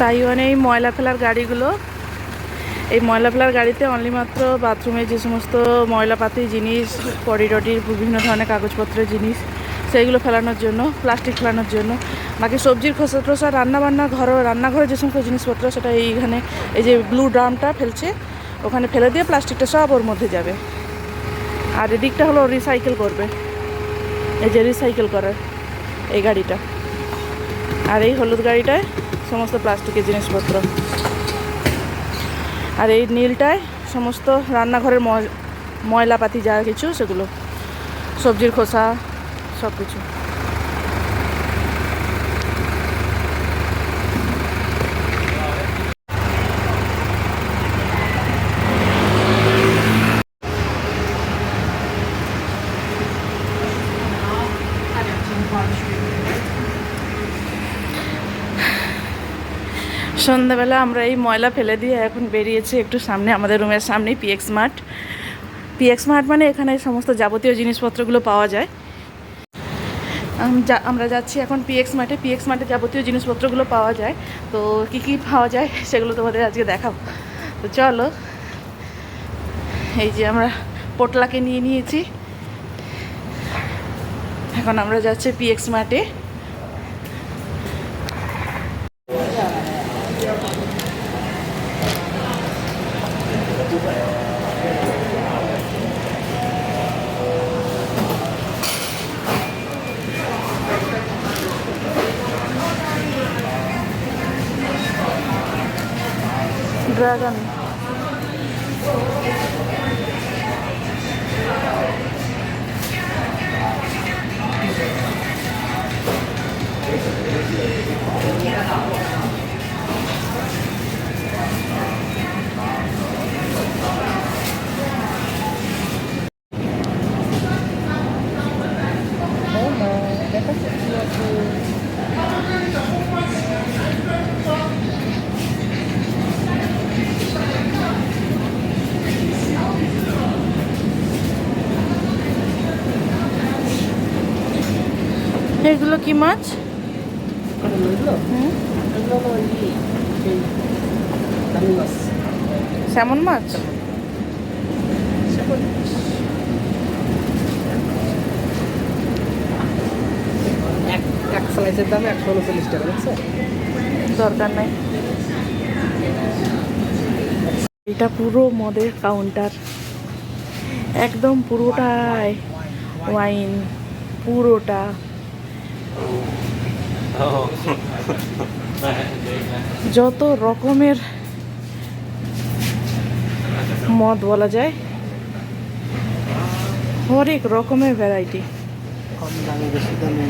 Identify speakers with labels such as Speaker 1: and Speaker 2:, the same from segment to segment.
Speaker 1: তাইওয়ানে এই ময়লা ফেলার গাড়িগুলো, এই ময়লা ফেলার গাড়িতে অনলি মাত্র বাথরুমে যে সমস্ত ময়লাপাতি জিনিস টটির বিভিন্ন ধরনের কাগজপত্রের জিনিস, সেইগুলো ফেলানোর জন্য প্লাস্টিক ফেলানোর জন্য। বাকি সবজির খোসা টোসা, রান্নাবান্না ঘর, রান্নাঘরে যে সমস্ত জিনিসপত্র, সেটা এইখানে এই যে ব্লু ড্রামটা ফেলছে, ওখানে ফেলে দিয়ে প্লাস্টিকটা সব ওর মধ্যে যাবে। আর এদিকটা হলো রিসাইকেল করবে। এই যে রিসাইকেল করার এই গাড়িটা। আর এই হলুদ গাড়িটায় সমস্ত প্লাস্টিকের জিনিসপত্র। আর এই নীলটায় সমস্ত রান্নাঘরের ময়- ময়লাপাতি যা কিছু, সেগুলো। সবজির খোসা সব কিছু সন্ধ্যাবেলা আমরা এই ময়লা ফেলে দিয়ে এখন বেরিয়েছি একটু সামনে, আমাদের রুমের সামনে পিএক্স মার্ট পিএক্স মার্ট মানে এখানে সমস্ত যাবতীয় জিনিসপত্রগুলো পাওয়া যায়। আমরা যাচ্ছি এখন পিএক্স মার্টে পিএক্স মার্টে যাবতীয় জিনিসপত্রগুলো পাওয়া যায়। তো কী কী পাওয়া যায় সেগুলো তোমাদের আজকে দেখাবো। তো চলো, এই যে আমরা পোটলাকে নিয়ে নিয়েছি। এখন আমরা যাচ্ছি PX মার্টে Dragon. Bố mẹ, để có sự
Speaker 2: chia এগুলো কি মাছ? স্যামন মাছ? দাম
Speaker 1: দরকার নাই। পুরো মদের কাউন্টার একদম পুরোটাই ওয়াইন পুরোটা। যত রকমের মদ বলা যায় হরেক রকমের ভ্যারাইটি
Speaker 2: কম দামে বেশি দামে।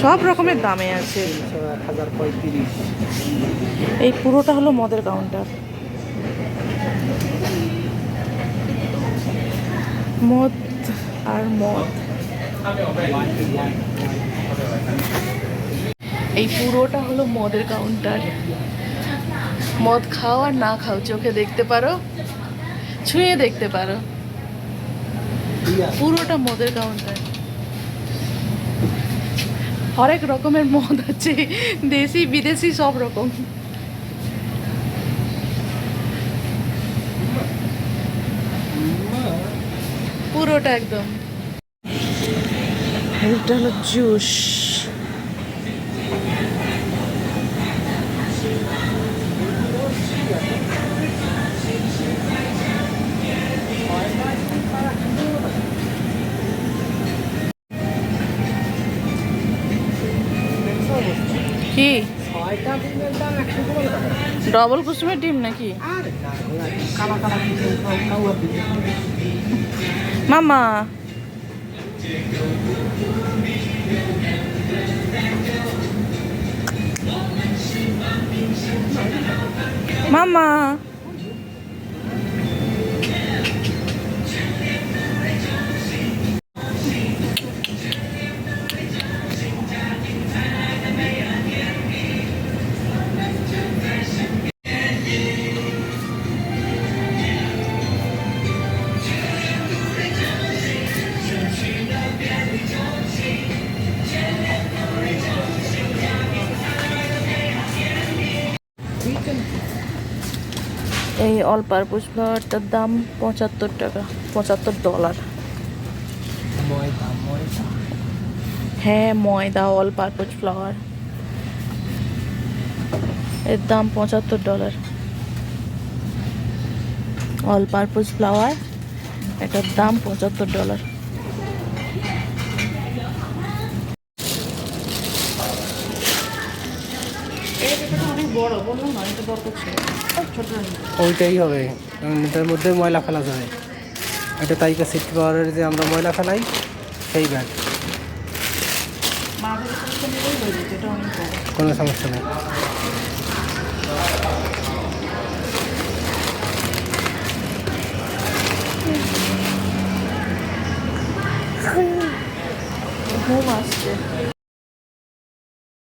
Speaker 1: সব রকমের দামে আছে। এই পুরোটা হলো মদের কাউন্টার মদ আর মদ। এই পুরোটা হলো মদের কাউন্টার মদ খাও আর না খাও, চোখে দেখতে পারো, ছুঁয়ে দেখতে পারো। পুরোটা মদের কাউন্টার হরেক রকমের মদ আছে, দেশি, বিদেশি, সব রকম। পুরোটা একদম। এটা হলো জুস কি ডবল কুসুমের ডিম নাকি?
Speaker 2: আর না কালা
Speaker 1: এই অল পারপোজ ফ্লাওয়ারটার দাম পঁচাত্তর টাকা পঁচাত্তর ডলার হ্যাঁ ময়দা অল পারপোজ ফ্লাওয়ার এর দাম পঁচাত্তর ডলার অল পারপোজ ফ্লাওয়ার এটার দাম পঁচাত্তর ডলার বড় বললাম না এটা দরকার ছিল ছোট
Speaker 2: ওইটাই হবে। কারণ এটার মধ্যে ময়লা ফেলা যাবে এটা তাইকা সিট পাওয়ারের যে আমরা ময়লা ফেলাই সেই ব্যাগ কোনো সমস্যা নেই।